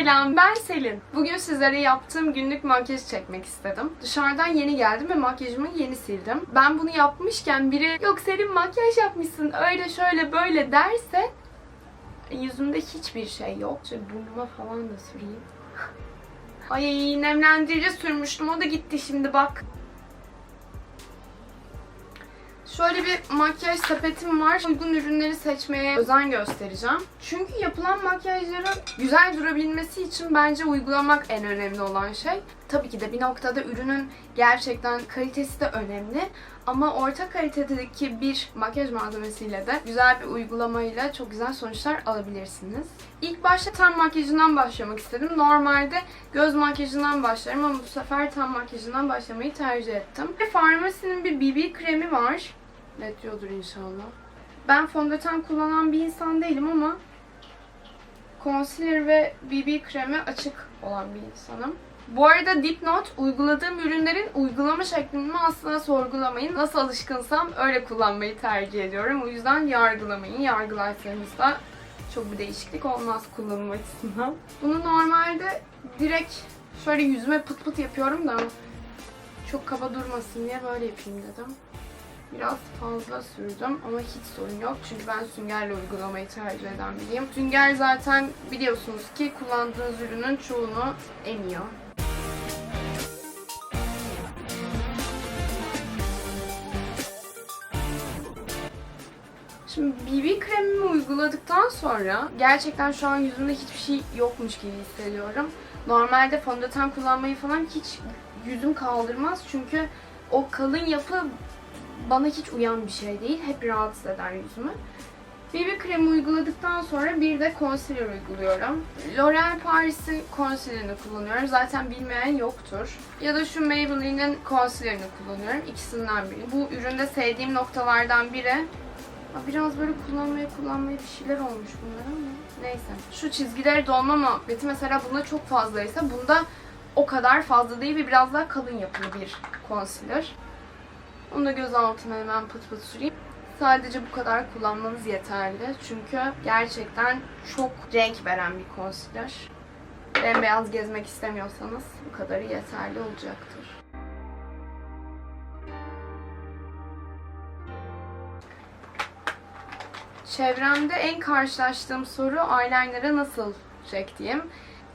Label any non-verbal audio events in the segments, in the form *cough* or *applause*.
Selam, ben Selin. Bugün sizlere yaptığım günlük makyaj çekmek istedim. Dışarıdan yeni geldim ve makyajımı yeni sildim. Ben bunu yapmışken biri yok Selin makyaj yapmışsın öyle şöyle böyle derse yüzümde hiçbir şey yok. Şöyle burnuma falan da süreyim. *laughs* Ay nemlendirici sürmüştüm o da gitti şimdi bak. Şöyle bir makyaj sepetim var. Uygun ürünleri seçmeye özen göstereceğim. Çünkü yapılan makyajların güzel durabilmesi için bence uygulamak en önemli olan şey. Tabii ki de bir noktada ürünün gerçekten kalitesi de önemli. Ama orta kalitedeki bir makyaj malzemesiyle de güzel bir uygulamayla çok güzel sonuçlar alabilirsiniz. İlk başta ten makyajından başlamak istedim. Normalde göz makyajından başlarım ama bu sefer ten makyajından başlamayı tercih ettim. Farmasinin bir BB kremi var. Net diyordur inşallah. Ben fondöten kullanan bir insan değilim ama concealer ve BB kremi açık olan bir insanım. Bu arada dipnot uyguladığım ürünlerin uygulama şeklimi asla sorgulamayın. Nasıl alışkınsam öyle kullanmayı tercih ediyorum. O yüzden yargılamayın. Yargılarsanız da çok bir değişiklik olmaz kullanım açısından. Bunu normalde direkt şöyle yüzüme pıt pıt yapıyorum da çok kaba durmasın diye böyle yapayım dedim. Biraz fazla sürdüm ama hiç sorun yok. Çünkü ben süngerle uygulamayı tercih eden biriyim. Sünger zaten biliyorsunuz ki kullandığınız ürünün çoğunu emiyor. Şimdi BB kremimi uyguladıktan sonra gerçekten şu an yüzümde hiçbir şey yokmuş gibi hissediyorum. Normalde fondöten kullanmayı falan hiç yüzüm kaldırmaz çünkü o kalın yapı bana hiç uyan bir şey değil. Hep rahatsız eder yüzümü. BB kremi uyguladıktan sonra bir de concealer uyguluyorum. L'Oreal Paris'in concealer'ını kullanıyorum. Zaten bilmeyen yoktur. Ya da şu Maybelline'in concealer'ını kullanıyorum. İkisinden biri. Bu üründe sevdiğim noktalardan biri. Biraz böyle kullanmaya kullanmaya bir şeyler olmuş bunlar ama neyse. Şu çizgileri dolma muhabbeti mesela bunda çok fazlaysa bunda o kadar fazla değil ve biraz daha kalın yapılı bir concealer. Onu da göz altına hemen pıt pıt süreyim. Sadece bu kadar kullanmanız yeterli. Çünkü gerçekten çok renk veren bir concealer. Bembeyaz gezmek istemiyorsanız bu kadarı yeterli olacaktır. Çevremde en karşılaştığım soru eyeliner'ı nasıl çektiğim.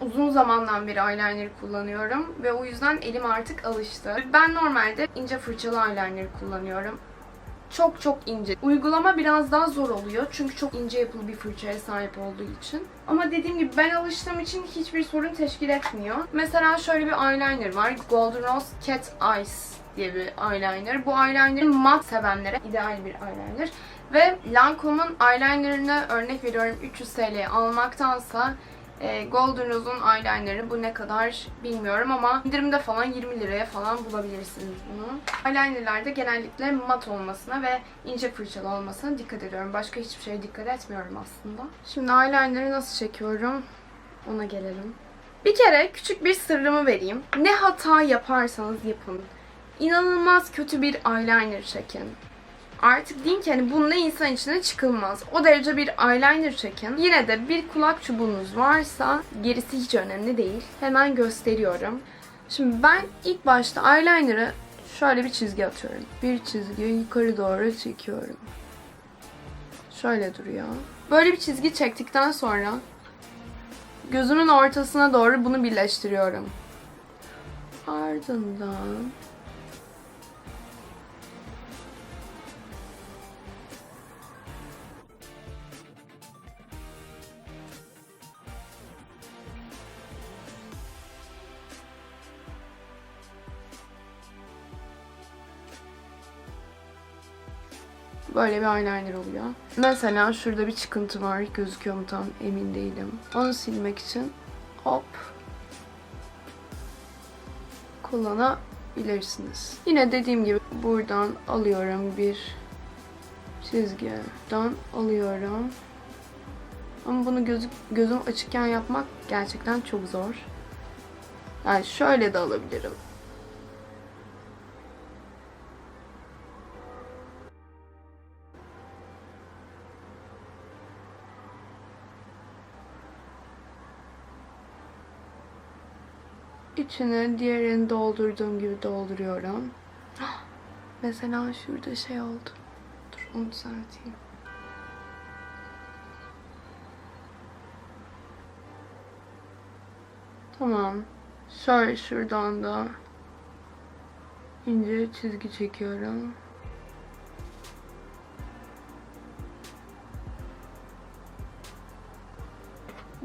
Uzun zamandan beri eyeliner kullanıyorum ve o yüzden elim artık alıştı. Ben normalde ince fırçalı eyeliner kullanıyorum. Çok çok ince. Uygulama biraz daha zor oluyor çünkü çok ince yapılı bir fırçaya sahip olduğu için. Ama dediğim gibi ben alıştığım için hiçbir sorun teşkil etmiyor. Mesela şöyle bir eyeliner var. Golden Rose Cat Eyes diye bir eyeliner. Bu eyeliner'ın mat sevenlere ideal bir eyeliner. Ve Lancome'un eyelinerını örnek veriyorum 300 TL almaktansa e, Golden Rose'un eyelinerı bu ne kadar bilmiyorum ama indirimde falan 20 liraya falan bulabilirsiniz bunu. Eyelinerlerde genellikle mat olmasına ve ince fırçalı olmasına dikkat ediyorum. Başka hiçbir şeye dikkat etmiyorum aslında. Şimdi eyelinerı nasıl çekiyorum ona gelelim. Bir kere küçük bir sırrımı vereyim. Ne hata yaparsanız yapın. İnanılmaz kötü bir eyeliner çekin. Artık deyin ki hani bununla insan içine çıkılmaz. O derece bir eyeliner çekin. Yine de bir kulak çubuğunuz varsa gerisi hiç önemli değil. Hemen gösteriyorum. Şimdi ben ilk başta eyeliner'ı şöyle bir çizgi atıyorum. Bir çizgi yukarı doğru çekiyorum. Şöyle duruyor. Böyle bir çizgi çektikten sonra gözümün ortasına doğru bunu birleştiriyorum. Ardından Böyle bir eyeliner oluyor. Mesela şurada bir çıkıntı var. Gözüküyor mu tam emin değilim. Onu silmek için hop kullanabilirsiniz. Yine dediğim gibi buradan alıyorum bir çizgi. Buradan alıyorum. Ama bunu gözü, gözüm açıkken yapmak gerçekten çok zor. Yani şöyle de alabilirim. İçine diğerini doldurduğum gibi dolduruyorum. *gasps* Mesela şurada şey oldu. Dur onu düzelteyim. Tamam. Şöyle şuradan da ince çizgi çekiyorum.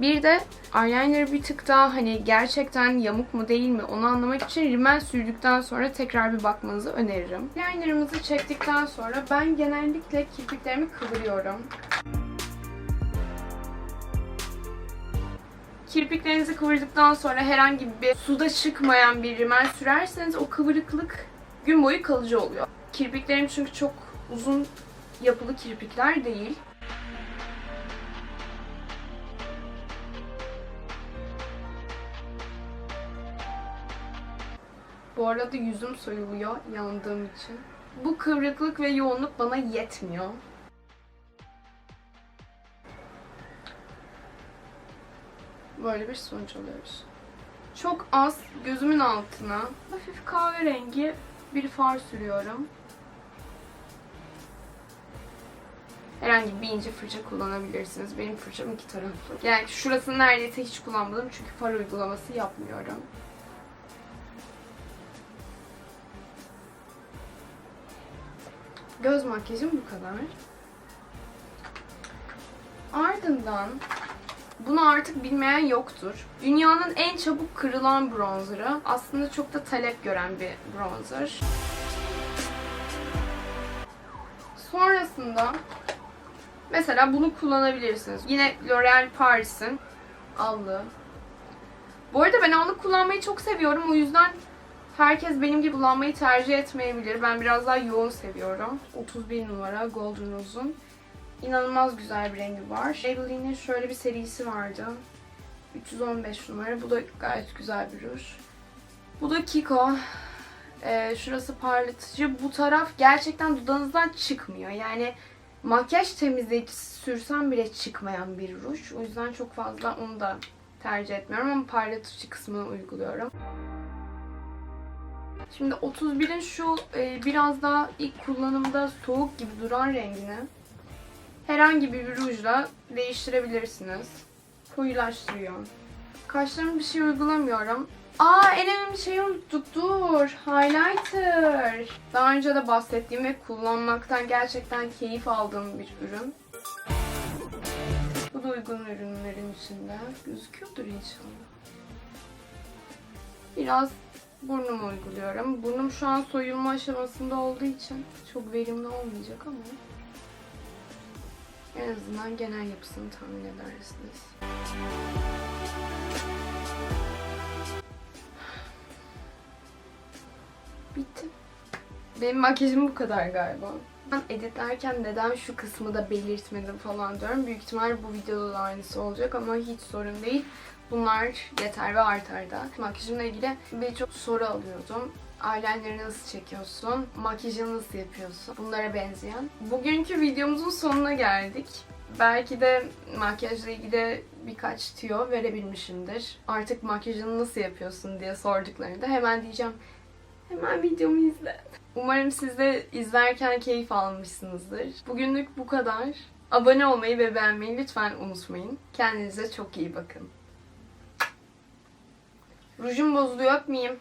Bir de eyeliner bir tık daha hani gerçekten yamuk mu değil mi onu anlamak için rimel sürdükten sonra tekrar bir bakmanızı öneririm. Eyelinerımızı çektikten sonra ben genellikle kirpiklerimi kıvırıyorum. Kirpiklerinizi kıvırdıktan sonra herhangi bir suda çıkmayan bir rimel sürerseniz o kıvırıklık gün boyu kalıcı oluyor. Kirpiklerim çünkü çok uzun yapılı kirpikler değil. Bu arada yüzüm soyuluyor yandığım için. Bu kıvrıklık ve yoğunluk bana yetmiyor. Böyle bir sonuç alıyoruz. Çok az gözümün altına hafif kahverengi bir far sürüyorum. Herhangi bir ince fırça kullanabilirsiniz. Benim fırçam iki taraflı. Yani şurasını neredeyse hiç kullanmadım çünkü far uygulaması yapmıyorum. Göz makyajım bu kadar. Ardından bunu artık bilmeyen yoktur. Dünyanın en çabuk kırılan bronzerı. Aslında çok da talep gören bir bronzer. Sonrasında mesela bunu kullanabilirsiniz. Yine L'Oreal Paris'in allığı. Bu arada ben allık kullanmayı çok seviyorum. O yüzden herkes benim gibi kullanmayı tercih etmeyebilir. Ben biraz daha yoğun seviyorum. 31 numara Golden Rose'un. İnanılmaz güzel bir rengi var. Maybelline'in şöyle bir serisi vardı. 315 numara. Bu da gayet güzel bir ruj. Bu da Kiko. Ee, şurası parlatıcı. Bu taraf gerçekten dudağınızdan çıkmıyor. Yani makyaj temizleyicisi sürsem bile çıkmayan bir ruj. O yüzden çok fazla onu da tercih etmiyorum ama parlatıcı kısmını uyguluyorum. Şimdi 31'in şu e, biraz daha ilk kullanımda soğuk gibi duran rengini herhangi bir rujla değiştirebilirsiniz. Koyulaştırıyor. Kaşlarıma bir şey uygulamıyorum. Aa en önemli şeyi unuttuk. Dur. Highlighter. Daha önce de bahsettiğim ve kullanmaktan gerçekten keyif aldığım bir ürün. Bu da uygun ürünlerin içinde. Gözüküyordur inşallah. Biraz burnumu uyguluyorum. Burnum şu an soyulma aşamasında olduğu için çok verimli olmayacak ama en azından genel yapısını tahmin edersiniz. Bitti. Benim makyajım bu kadar galiba. Ben editlerken neden şu kısmı da belirtmedim falan diyorum. Büyük ihtimal bu videoda da aynısı olacak ama hiç sorun değil. Bunlar yeter ve artar da. Makyajımla ilgili birçok soru alıyordum. Eyeliner'ı nasıl çekiyorsun? Makyajını nasıl yapıyorsun? Bunlara benzeyen. Bugünkü videomuzun sonuna geldik. Belki de makyajla ilgili birkaç tüyo verebilmişimdir. Artık makyajını nasıl yapıyorsun diye sorduklarında hemen diyeceğim Hemen videomu izle. Umarım siz de izlerken keyif almışsınızdır. Bugünlük bu kadar. Abone olmayı ve beğenmeyi lütfen unutmayın. Kendinize çok iyi bakın. Rujum bozuluyor muyum?